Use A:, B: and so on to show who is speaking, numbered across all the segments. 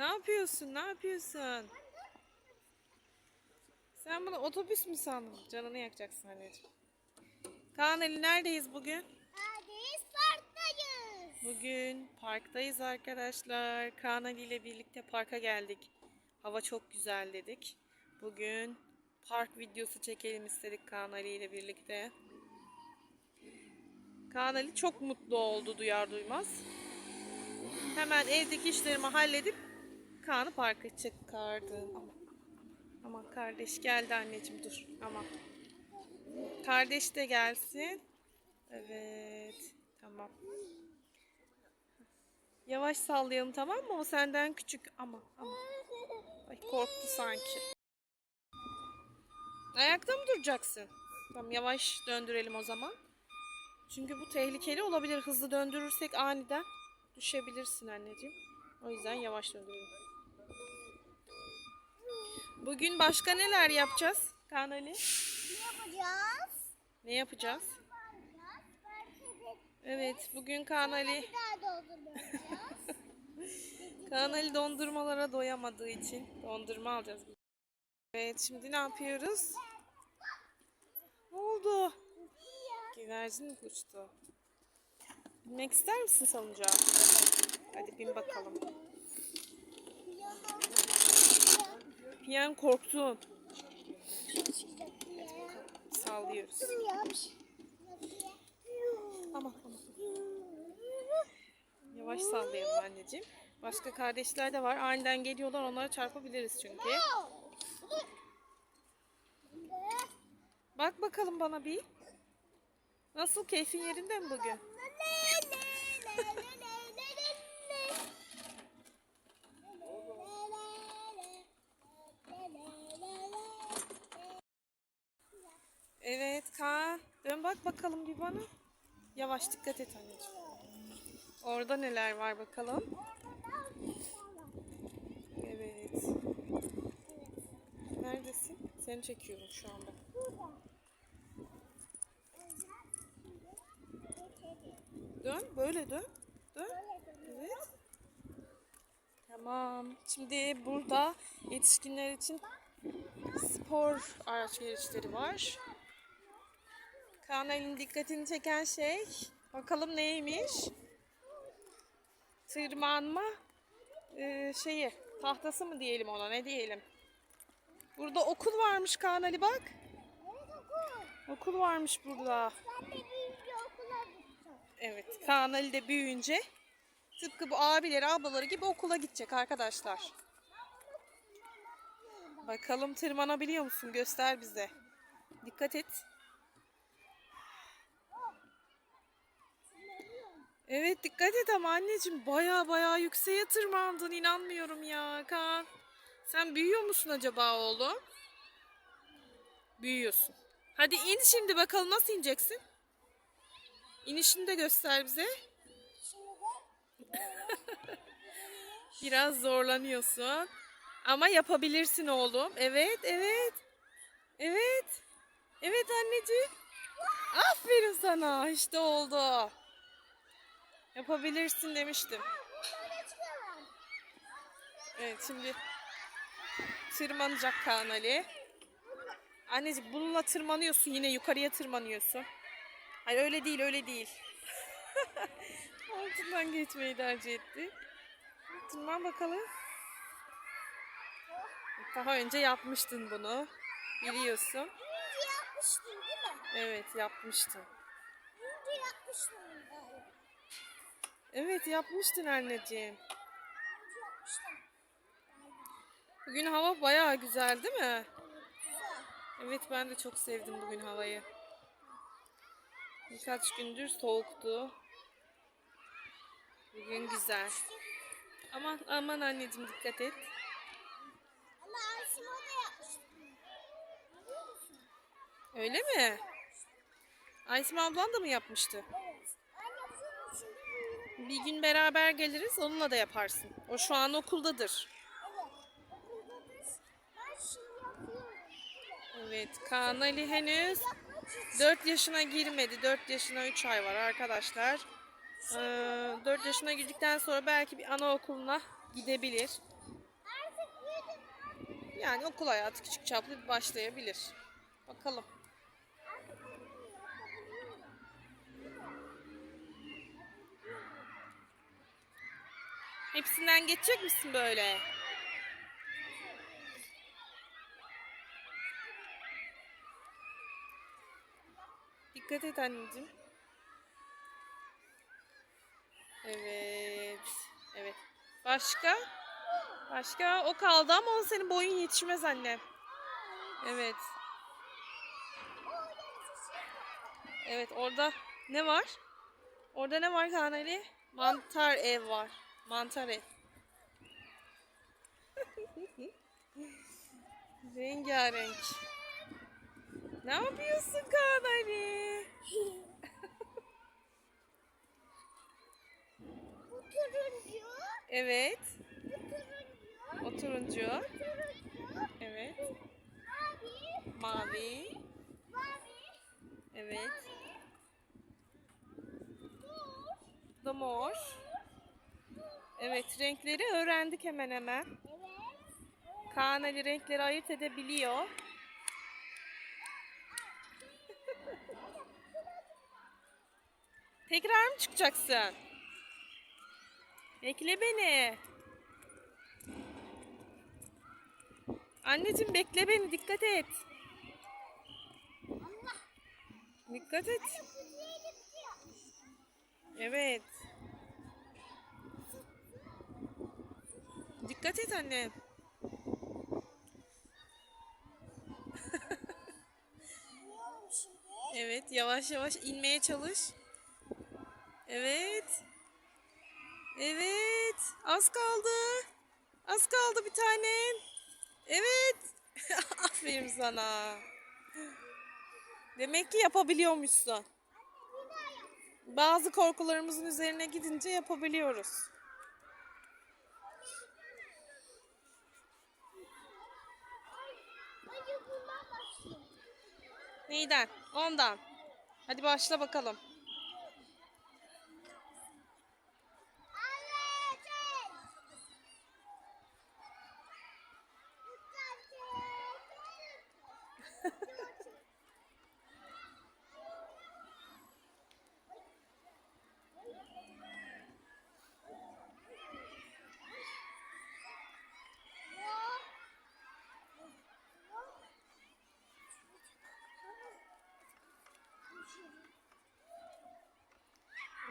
A: Ne yapıyorsun? Ne yapıyorsun? Sen bunu otobüs mü sandın? Canını yakacaksın anneciğim. Kaan Ali neredeyiz bugün?
B: Hadi parktayız.
A: Bugün parktayız arkadaşlar. Kaan Ali ile birlikte parka geldik. Hava çok güzel dedik. Bugün park videosu çekelim istedik Kaan Ali ile birlikte. Kaan Ali çok mutlu oldu duyar duymaz. Hemen evdeki işlerimi halledip Kaan'ı parka çıkardı. Ama, ama kardeş geldi anneciğim dur. Ama kardeş de gelsin. Evet. Tamam. Yavaş sallayalım tamam mı? O senden küçük ama ama. Ay korktu sanki. Ayakta mı duracaksın? Tamam yavaş döndürelim o zaman. Çünkü bu tehlikeli olabilir. Hızlı döndürürsek aniden düşebilirsin anneciğim. O yüzden yavaş döndürelim. Bugün başka neler yapacağız? Kaan Ali?
B: Ne yapacağız?
A: Ne yapacağız? Evet bugün Kaan Ali. Kaan Ali dondurmalara doyamadığı için dondurma alacağız. Evet şimdi ne yapıyoruz? Ne oldu? Güvercin uçtu? Binmek ister misin salıncağa? Hadi bin bakalım. Piyan korktun. Sallıyoruz. Ama ama. Yavaş sallayalım anneciğim. Başka kardeşler de var. Aniden geliyorlar. Onlara çarpabiliriz çünkü. Bak bakalım bana bir. Nasıl keyfin yerinde mi bugün? Evet Kaan. Dön bak bakalım bir bana. Yavaş dikkat et anneciğim. Orada neler var bakalım. Evet. Neredesin? Seni çekiyorum şu anda. Dön, böyle dön. Dön. Evet. Tamam. Şimdi burada yetişkinler için spor araç gereçleri var. Kanalın dikkatini çeken şey bakalım neymiş? Tırmanma e, şeyi tahtası mı diyelim ona ne diyelim? Burada okul varmış Kaan Ali bak. Okul varmış burada.
B: Ben de büyüyünce okula gideceğim.
A: Evet Kaan Ali de büyüyünce tıpkı bu abileri ablaları gibi okula gidecek arkadaşlar. Bakalım tırmanabiliyor musun? Göster bize. Dikkat et. Evet dikkat et ama anneciğim baya baya yükseğe tırmandın inanmıyorum ya Kaan. Sen büyüyor musun acaba oğlum? Büyüyorsun. Hadi in şimdi bakalım nasıl ineceksin? İnişini de göster bize. Biraz zorlanıyorsun. Ama yapabilirsin oğlum. Evet, evet. Evet. Evet anneciğim. Aferin sana. İşte oldu. Yapabilirsin demiştim. Evet şimdi tırmanacak Kaan Ali. Anneciğim bununla tırmanıyorsun yine yukarıya tırmanıyorsun. Hayır öyle değil öyle değil. Altından geçmeyi tercih etti. Tırman bakalım. Daha önce yapmıştın bunu. Biliyorsun.
B: Önce yapmıştım değil mi?
A: Evet yapmıştın.
B: Önce yapmıştım galiba.
A: Evet yapmıştın anneciğim. Bugün hava bayağı güzel değil mi? Evet ben de çok sevdim bugün havayı. Birkaç gündür soğuktu. Bugün güzel. Aman aman anneciğim dikkat et.
B: Aysim?
A: Öyle mi? Aysma ablan da mı yapmıştı?
B: Evet.
A: Bir gün beraber geliriz onunla da yaparsın. O şu an okuldadır.
B: Evet.
A: Kaan Ali henüz
B: Yapmak için
A: 4 yaşına girmedi. 4 yaşına 3 ay var arkadaşlar. Ee, 4 yaşına girdikten sonra belki bir anaokuluna gidebilir. Yani okul hayatı küçük çaplı başlayabilir. Bakalım. Hepsinden geçecek misin böyle? Dikkat et anneciğim. Evet. Evet. Başka? Başka? O kaldı ama o senin boyun yetişmez anne. Evet. Evet orada ne var? Orada ne var Kaan? Mantar ev var. Mantar ev. Rengarenk. Ne yapıyorsun Kaan Ali?
B: Bu turuncu.
A: Evet.
B: Bu turuncu.
A: O turuncu.
B: Turuncu.
A: Evet.
B: Mavi.
A: Mavi.
B: Mavi.
A: Evet.
B: Mor.
A: Bu da mor. Evet renkleri öğrendik hemen hemen.
B: Evet.
A: Kaan Ali renkleri ayırt edebiliyor. Tekrar mı çıkacaksın? Bekle beni. Anneciğim bekle beni dikkat et.
B: Allah.
A: Dikkat et.
B: Bitiyor.
A: Evet. Dikkat et anne. Evet, yavaş yavaş inmeye çalış. Evet. Evet, az kaldı. Az kaldı bir tane. Evet. Aferin sana. Demek ki yapabiliyormuşsun. Bazı korkularımızın üzerine gidince yapabiliyoruz. Neyden? Ondan. Hadi başla bakalım.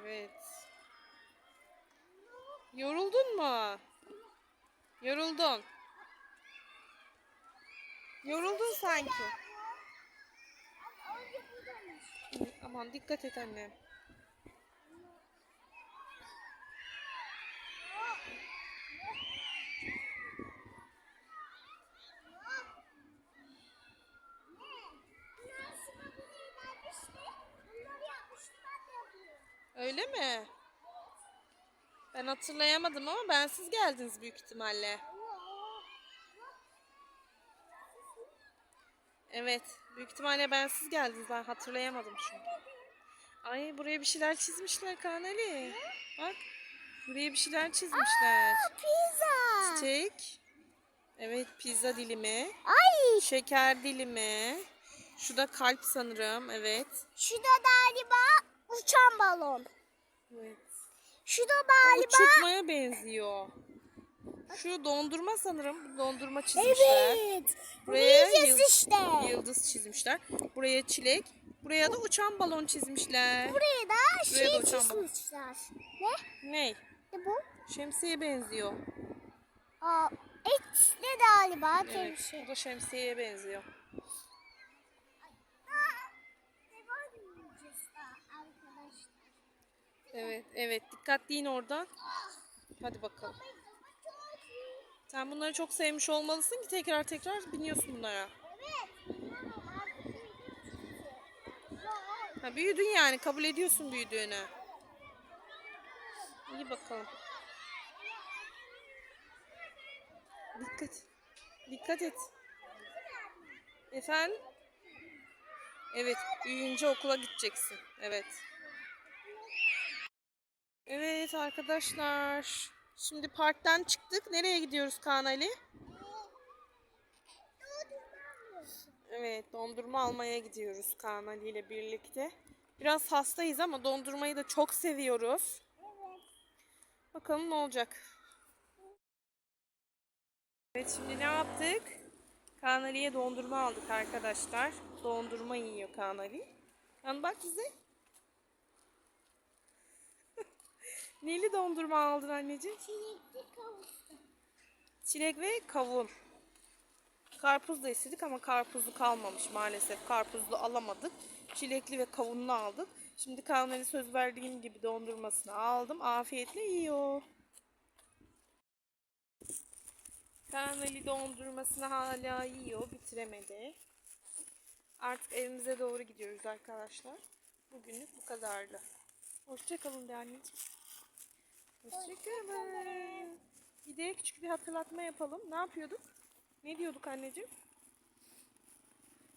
B: Evet.
A: Evet. Yoruldun mu? Yoruldun. Yoruldun sanki. Aman dikkat et anne.
B: Bunlar sınavını vermişti. Bunları yapmıştı. Ben de yapıyorum.
A: Öyle mi? Ben hatırlayamadım ama bensiz geldiniz büyük ihtimalle. Evet, büyük ihtimalle bensiz geldiniz. Ben hatırlayamadım çünkü. Ay buraya bir şeyler çizmişler Kaan Ali. Bak. Buraya bir şeyler çizmişler.
B: Pizza.
A: Çiçek. Evet pizza dilimi.
B: Ay.
A: Şeker dilimi. Şu da kalp sanırım. Evet.
B: Şu da galiba uçan balon.
A: Evet.
B: Şu da galiba.
A: Uçurtmaya benziyor. Şu dondurma sanırım. Dondurma çizmişler.
B: Evet.
A: Buraya yıldız,
B: işte.
A: yıldız çizmişler. Buraya çilek. Buraya da uçan balon çizmişler.
B: Buraya da
A: Buraya da
B: şey
A: uçan balon.
B: çizmişler. Ne?
A: Ney?
B: Ne bu?
A: Şemsiye benziyor.
B: Aa, et ne galiba?
A: Evet.
B: Evet.
A: Bu da şemsiyeye benziyor.
B: Devam edeceğiz daha arkadaşlar.
A: Evet, evet. Dikkatli in oradan. Hadi bakalım. Sen bunları çok sevmiş olmalısın ki tekrar tekrar biniyorsun bunlara. Ha, büyüdün yani. Kabul ediyorsun büyüdüğünü. İyi bakalım. Dikkat. Dikkat et. Efendim? Evet, büyüyünce okula gideceksin. Evet. Evet arkadaşlar. Şimdi parktan çıktık. Nereye gidiyoruz Kaan Ali? Evet dondurma almaya gidiyoruz Kaan Ali ile birlikte. Biraz hastayız ama dondurmayı da çok seviyoruz. Bakalım ne olacak. Evet şimdi ne yaptık? Kaan Ali'ye dondurma aldık arkadaşlar. Dondurma yiyor Kaan Ali. Yani bak bize. Neli dondurma aldın anneciğim?
B: Çilekli kavuştu.
A: Çilek ve kavun. Karpuz da istedik ama karpuzlu kalmamış maalesef. Karpuzlu alamadık. Çilekli ve kavunlu aldık. Şimdi Kaan Ali söz verdiğim gibi dondurmasını aldım. Afiyetle yiyor. Kaan Ali dondurmasını hala yiyor. Bitiremedi. Artık evimize doğru gidiyoruz arkadaşlar. Bugünlük bu kadardı. Hoşçakalın de anneciğim. Hoşçakalın. Bir de küçük bir hatırlatma yapalım. Ne yapıyorduk? Ne diyorduk anneciğim?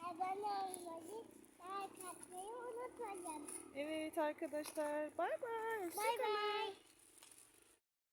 B: Abone olmayı, like atmayı unutmayın.
A: Evet arkadaşlar. Bay bay.
B: Bay bay.